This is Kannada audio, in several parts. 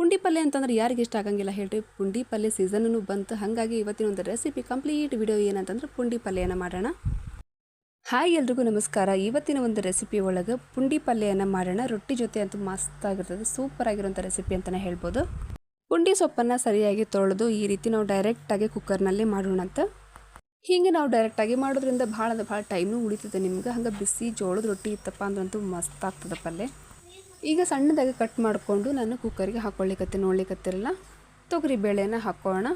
ಪುಂಡಿ ಪಲ್ಯ ಅಂತಂದ್ರೆ ಯಾರಿಗೆ ಇಷ್ಟ ಆಗಂಗಿಲ್ಲ ಹೇಳ್ರಿ. ಪುಂಡಿ ಪಲ್ಯ ಸೀಸನ್ನು ಬಂತು. ಹಾಗಾಗಿ ಇವತ್ತಿನ ಒಂದು ರೆಸಿಪಿ ಕಂಪ್ಲೀಟ್ ವಿಡಿಯೋ ಏನಂತಂದ್ರೆ ಪುಂಡಿ ಪಲ್ಯನ ಮಾಡೋಣ. ಹಾಯ್ ಎಲ್ರಿಗೂ ನಮಸ್ಕಾರ. ಇವತ್ತಿನ ಒಂದು ರೆಸಿಪಿ ಒಳಗೆ ಪುಂಡಿ ಪಲ್ಯನ ಮಾಡೋಣ. ರೊಟ್ಟಿ ಜೊತೆ ಅಂತೂ ಮಸ್ತಾಗಿರ್ತದೆ ಸೂಪರ್ ಆಗಿರೋಂಥ ರೆಸಿಪಿ ಅಂತಲೇ ಹೇಳ್ಬೋದು. ಪುಂಡಿ ಸೊಪ್ಪನ್ನು ಸರಿಯಾಗಿ ತೊಳೆದು ಈ ರೀತಿ ನಾವು ಡೈರೆಕ್ಟಾಗಿ ಕುಕ್ಕರ್ನಲ್ಲಿ ಮಾಡೋಣ ಅಂತ. ಹೀಗೆ ನಾವು ಡೈರೆಕ್ಟಾಗಿ ಮಾಡೋದ್ರಿಂದ ಭಾಳ ಭಾಳ ಟೈಮು ಉಳಿತದೆ ನಿಮ್ಗೆ. ಹಂಗೆ ಬಿಸಿ ಜೋಳದ ರೊಟ್ಟಿ ಇತ್ತಪ್ಪ ಅಂದ್ರಂತೂ ಮಸ್ತ್ ಆಗ್ತದೆ ಪಲ್ಯ ಈಗ ಸಣ್ಣದಾಗಿ ಕಟ್ ಮಾಡಿಕೊಂಡು ನಾನು ಕುಕ್ಕರಿಗೆ ಹಾಕ್ಕೊಳ್ಳಿಕತ್ತೆ ನೋಡ್ಲಿಕತ್ತಿರಲ್ಲ? ತೊಗರಿ ಬೇಳೆನ ಹಾಕೋಣ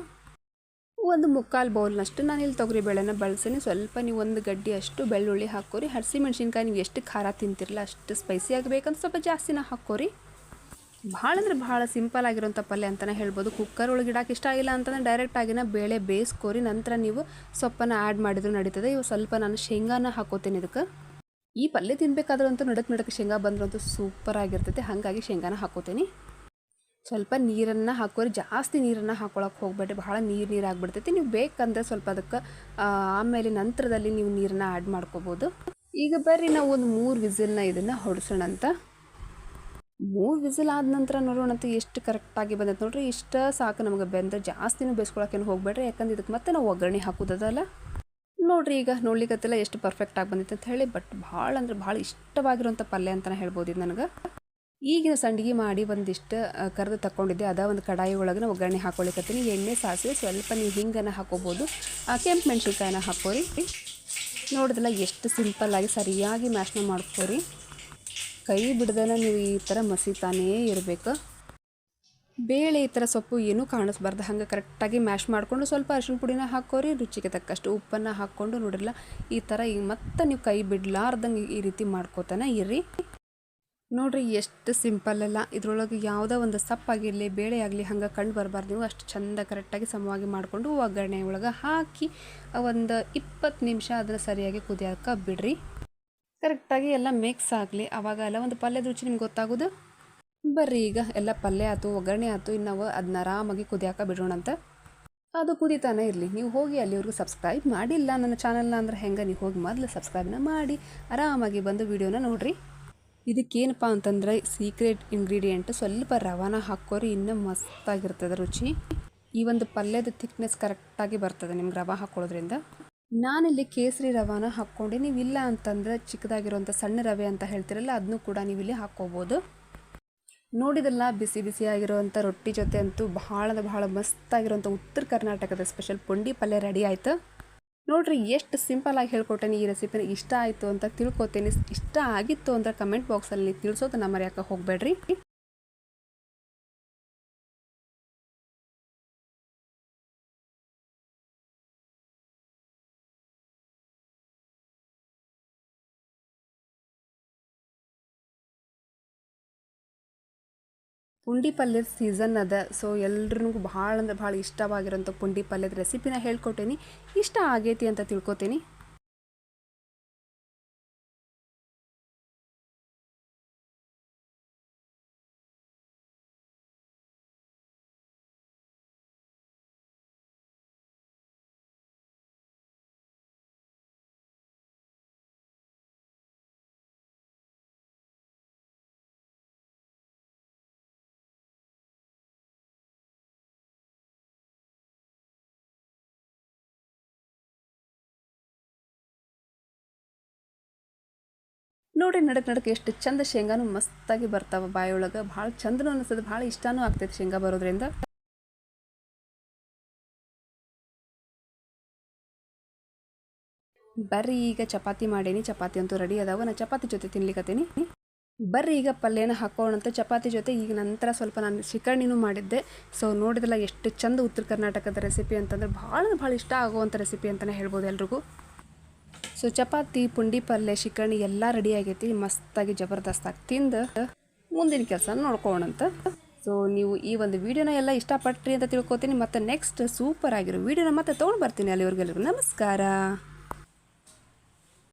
ಒಂದು ಮುಕ್ಕಾಲು ಬೌಲ್ನಷ್ಟು ನಾನು ಇಲ್ಲಿ ತೊಗರಿ ಬೇಳೆನ ಬಳಸೀನಿ. ಸ್ವಲ್ಪ ನೀವು ಒಂದು ಗಡ್ಡಿ ಅಷ್ಟು ಬೆಳ್ಳುಳ್ಳಿ ಹಾಕೋರಿ ಹಸಿ ಮೆಣಸಿನ್ಕಾಯಿ ನೀವು ಎಷ್ಟು ಖಾರ ತಿಂತಿರಲ್ಲ ಅಷ್ಟು ಸ್ಪೈಸಿ ಆಗಬೇಕಂತ ಸ್ವಲ್ಪ ಜಾಸ್ತಿನ ಹಾಕೋರಿ ಭಾಳ ಅಂದ್ರೆ ಭಾಳ ಸಿಂಪಲ್ ಆಗಿರೋಂಥ ಪಲ್ಯ ಅಂತಲೇ ಹೇಳ್ಬೋದು. ಕುಕ್ಕರ್ ಒಳಗೆ ಇಡಕ್ಕೆ ಇಷ್ಟ ಆಗಿಲ್ಲ ಅಂತಂದ್ರೆ ಡೈರೆಕ್ಟ್ ಆಗಿನ ಬೇಳೆ ಬೇಯಿಸ್ಕೋರಿ. ನಂತರ ನೀವು ಸೊಪ್ಪನ್ನು ಆ್ಯಡ್ ಮಾಡಿದ್ರು ನಡೀತದೆ. ಇವು ಸ್ವಲ್ಪ ನಾನು ಶೇಂಗಾನ ಹಾಕೋತೀನಿ ಇದಕ್ಕೆ. ಈ ಪಲ್ಯ ತಿನ್ಬೇಕಾದ್ರೂ ಅಂತೂ ನಡಕ್ಕೆ ನಡಕ್ಕೆ ಶೇಂಗಾ ಬಂದ್ರಂತೂ ಸೂಪರ್ ಆಗಿರ್ತೈತೆ. ಹಾಗಾಗಿ ಶೇಂಗಾನ ಹಾಕೋತೀನಿ. ಸ್ವಲ್ಪ ನೀರನ್ನು ಹಾಕೋರಿ. ಜಾಸ್ತಿ ನೀರನ್ನು ಹಾಕೊಳಕ್ಕೆ ಹೋಗ್ಬೇಡ್ರಿ. ಭಾಳ ನೀರು ನೀರು ಆಗಿಬಿಡ್ತೈತಿ. ನೀವು ಬೇಕಂದ್ರೆ ಸ್ವಲ್ಪ ಅದಕ್ಕೆ ಆಮೇಲೆ ನಂತರದಲ್ಲಿ ನೀವು ನೀರನ್ನ ಆ್ಯಡ್ ಮಾಡ್ಕೋಬೋದು. ಈಗ ಬರ್ರಿ ನಾವು ಒಂದು ಮೂರು ವಿಸಿಲ್ನ ಇದನ್ನು ಹೊಡಿಸೋಣ ಅಂತ. ಮೂರು ವಿಸಿಲ್ ಆದ ನಂತರ ನೋಡೋಣ ಅಂತ ಎಷ್ಟು ಕರೆಕ್ಟಾಗಿ ಬಂದೈತೆ ನೋಡ್ರಿ. ಇಷ್ಟ ಸಾಕು ನಮಗೆ ಬೆಂದ ಜಾಸ್ತಿನೂ ಬೇಯಿಸ್ಕೊಳಕ್ಕೇನು ಹೋಗ್ಬೇಡ್ರಿ. ಯಾಕಂದ್ರೆ ಇದಕ್ಕೆ ಮತ್ತೆ ನಾವು ಒಗ್ಗರಣೆ ಹಾಕೋದಲ್ಲ ನೋಡ್ರಿ ಈಗ ನೋಡ್ಲಿಕ್ಕತ್ತಿಲ್ಲ ಎಷ್ಟು ಪರ್ಫೆಕ್ಟ್ ಆಗಿ ಬಂದಿತ್ತು ಅಂತ ಹೇಳಿ ಬಟ್ ಭಾಳ ಅಂದ್ರೆ ಭಾಳ ಇಷ್ಟವಾಗಿರುವಂಥ ಪಲ್ಯ ಅಂತಲೇ ಹೇಳ್ಬೋದು ಇದು ನನಗೆ. ಈಗಿನ ಸಂಡಿಗೆ ಮಾಡಿ ಒಂದಿಷ್ಟು ಕರೆದು ತಗೊಂಡಿದ್ದೆ ಅದ ಒಂದು ಕಡಾಯಿ ಒಳಗೆ ಒಗ್ಗರಣೆ ಹಾಕೊಳ್ಳಿಕತ್ತೀನಿ ಎಣ್ಣೆ, ಸಾಸಿವೆ ಸ್ವಲ್ಪ ನೀವು ಹಿಂಗನ್ನು ಹಾಕೋಬೋದು. ಕೆಂಪು ಮೆಣಸಿನ್ಕಾಯಿನ ಹಾಕೋರಿ. ನೋಡಿದ್ರಲ್ಲ ಎಷ್ಟು ಸಿಂಪಲ್ಲಾಗಿ ಸರಿಯಾಗಿ ಮ್ಯಾಶ್ನ ಮಾಡ್ಕೋರಿ. ಕೈ ಬಿಡ್ದನ ನೀವು ಈ ಥರ ಮಸಿತಾನೇ ಇರಬೇಕು. ಬೇಳೆ ಈ ಥರ ಸೊಪ್ಪು ಏನೂ ಕಾಣಿಸ್ಬಾರ್ದು. ಹಂಗೆ ಕರೆಕ್ಟಾಗಿ ಮ್ಯಾಶ್ ಮಾಡಿಕೊಂಡು ಸ್ವಲ್ಪ ಅರಿಶಿನ ಪುಡಿನ ಹಾಕೋರಿ, ರುಚಿಗೆ ತಕ್ಕಷ್ಟು ಉಪ್ಪನ್ನು ಹಾಕ್ಕೊಂಡು ನೋಡಿರಲ್ಲ, ಈ ಥರ ಈಗ ಮತ್ತೆ ನೀವು ಕೈ ಬಿಡಲಾರ್ದಂಗೆ ಈ ರೀತಿ ಮಾಡ್ಕೋತಾನೆ ಇರ್ರಿ ನೋಡ್ರಿ, ಎಷ್ಟು ಸಿಂಪಲ್ ಅಲ್ಲ. ಇದ್ರೊಳಗೆ ಯಾವುದೋ ಒಂದು ಸಪ್ಪಾಗಿರಲಿ ಬೇಳೆ ಆಗಲಿ, ಹಂಗೆ ಕಂಡು ಬರಬಾರ್ದು. ನೀವು ಅಷ್ಟು ಚಂದ ಕರೆಕ್ಟಾಗಿ ಸಮವಾಗಿ ಮಾಡಿಕೊಂಡು ಒಗ್ಗರಣೆ ಒಳಗೆ ಹಾಕಿ ಒಂದು ಇಪ್ಪತ್ತು ನಿಮಿಷ ಅದನ್ನು ಸರಿಯಾಗಿ ಕುದಿಯೋಕೆ ಬಿಡ್ರಿ. ಕರೆಕ್ಟಾಗಿ ಎಲ್ಲ ಮಿಕ್ಸ್ ಆಗಲಿ. ಅವಾಗ ಎಲ್ಲ ಒಂದು ಪಲ್ಯದ ರುಚಿ ನಿಮ್ಗೆ ಗೊತ್ತಾಗೋದು? ಬರ್ರಿ, ಈಗ ಎಲ್ಲ ಪಲ್ಯ ಆಯ್ತು ಒಗ್ಗರಣೆ ಆಯ್ತು ಇನ್ನು ನಾವು ಅದನ್ನ ಆರಾಮಾಗಿ ಕುದಿಯಾಕ ಬಿಡೋಣ ಅಂತ ಅದು ಕುದಿತಾನೆ ಇರಲಿ. ನೀವು ಹೋಗಿ ಅಲ್ಲಿವರೆಗೂ ಸಬ್ಸ್ಕ್ರೈಬ್ ಮಾಡಿಲ್ಲ ನನ್ನ ಚಾನಲ್ನ ಅಂದ್ರೆ ಹೆಂಗೆ, ನೀವು ಹೋಗಿ ಮೊದಲು ಸಬ್ಸ್ಕ್ರೈಬ್ನ ಮಾಡಿ. ಆರಾಮಾಗಿ ಬಂದು ವೀಡಿಯೋನ ನೋಡಿರಿ. ಇದಕ್ಕೇನಪ್ಪ ಅಂತಂದ್ರೆ ಸೀಕ್ರೆಟ್ ಇಂಗ್ರೀಡಿಯೆಂಟ್ ಸ್ವಲ್ಪ ರವಾನ ಹಾಕೋರಿ ಇನ್ನೂ ಮಸ್ತಾಗಿರ್ತದೆ ರುಚಿ. ಈ ಒಂದು ಪಲ್ಯದ ಥಿಕ್ನೆಸ್ ಕರೆಕ್ಟಾಗಿ ಬರ್ತದೆ ನಿಮ್ಗೆ ರವೆ ಹಾಕೊಳ್ಳೋದ್ರಿಂದ. ನಾನಿಲ್ಲಿ ಕೇಸರಿ ರವಾನ ಹಾಕ್ಕೊಂಡೆ. ನೀವು ಇಲ್ಲ ಅಂತಂದ್ರೆ ಚಿಕ್ಕದಾಗಿರೋಂಥ ಸಣ್ಣ ರವೆ ಅಂತ ಹೇಳ್ತಿರಲ್ಲ, ಅದನ್ನು ಕೂಡ ನೀವು ಇಲ್ಲಿ ಹಾಕ್ಕೋಬೋದು. ನೋಡಿದಲ್ಲ ಬಿಸಿ ಬಿಸಿಯಾಗಿರುವಂಥ ರೊಟ್ಟಿ ಜೊತೆ ಅಂತೂ ಭಾಳ ಭಾಳ ಮಸ್ತಾಗಿರೋಂಥ ಉತ್ತರ ಕರ್ನಾಟಕದ ಸ್ಪೆಷಲ್ ಪುಂಡಿ ಪಲ್ಯ ರೆಡಿ ಆಯಿತು. ನೋಡ್ರಿ, ಎಷ್ಟು ಸಿಂಪಲ್ ಆಗಿ ಹೇಳ್ಕೊಟ್ಟೇನೆ ಈ ರೆಸಿಪಿನ ಇಷ್ಟ ಆಯಿತು ಅಂತ ತಿಳ್ಕೊತೇನೆ. ಇಷ್ಟ ಆಗಿತ್ತು ಅಂದ್ರೆ ಕಮೆಂಟ್ ಬಾಕ್ಸಲ್ಲಿ ತಿಳಿಸೋದನ್ನ ಮರೆಯೋಕೆ ಹೋಗಬೇಡ್ರಿ. ಪುಂಡಿ ಪಲ್ಯದ ಸೀಸನ್ ಅದ. ಸೊ ಎಲ್ರಿಗೂ ಭಾಳ ಅಂದ್ರೆ ಭಾಳ ಇಷ್ಟವಾಗಿರೋಂಥ ಪುಂಡಿ ಪಲ್ಯದ ರೆಸಿಪಿನ ಹೇಳ್ಕೊಟ್ಟೇನಿ. ಇಷ್ಟ ಆಗೈತಿ ಅಂತ ತಿಳ್ಕೊತೀನಿ. ನೋಡ್ರಿ ನಡಕ್ಕೆ ನಡಕ್ಕೆ ಎಷ್ಟು ಚಂದ ಶೇಂಗಾನು ಮಸ್ತಾಗಿ ಬರ್ತಾವ ಬಾಯೊಳಗೆ ಭಾಳ ಚಂದನೂ ಅನಿಸ್ತದೆ ಭಾಳ ಇಷ್ಟನೂ ಆಗ್ತೈತೆ ಶೇಂಗಾ ಬರೋದ್ರಿಂದ. ಬರ್ರಿ ಈಗ ಚಪಾತಿ ಮಾಡೇನಿ, ಚಪಾತಿ ಅಂತೂ ರೆಡಿ ಅದಾವ. ನಾ ಚಪಾತಿ ಜೊತೆ ತಿನ್ಲಿಕ್ಕತ್ತೀನಿ ಬರ್ರಿ ಈಗ ಪಲ್ಯನ ಹಾಕೋಣಂತ ಚಪಾತಿ ಜೊತೆ, ಈಗ ನಂತರ ಸ್ವಲ್ಪ ನಾನು ಶಿಕರ್ಣಿನೂ ಮಾಡಿದ್ದೆ. ಸೊ ನೋಡಿದಲ್ಲ ಎಷ್ಟು ಚಂದ ಉತ್ತರ ಕರ್ನಾಟಕದ ರೆಸಿಪಿ ಅಂತಂದ್ರೆ ಭಾಳ ಭಾಳ ಇಷ್ಟ ಆಗುವಂಥ ರೆಸಿಪಿ ಅಂತಲೇ ಹೇಳ್ಬೋದು ಎಲ್ರಿಗೂ. ಸೊ ಚಪಾತಿ, ಪುಂಡಿ ಪಲ್ಯ ಶಿಕರ್ಣಿ ಎಲ್ಲ ರೆಡಿ ಆಗೈತಿ. ಮಸ್ತಾಗಿ ಜಬರ್ದಸ್ತಾಗಿ ತಿಂದು ಮುಂದಿನ ಕೆಲಸ ನೋಡ್ಕೋಣಂತ ಸೊ ನೀವು ಈ ಒಂದು ವಿಡಿಯೋನ ಎಲ್ಲ ಇಷ್ಟಪಟ್ರಿ ಅಂತ ತಿಳ್ಕೊತೀನಿ. ಮತ್ತೆ ನೆಕ್ಸ್ಟ್ ಸೂಪರ್ ಆಗಿರೋ ವಿಡಿಯೋನ ಮತ್ತೆ ತೊಗೊಂಡು ಬರ್ತೀನಿ ಅಲ್ಲಿವರೆಗೆಲ್ಲರಿಗೂ ನಮಸ್ಕಾರ.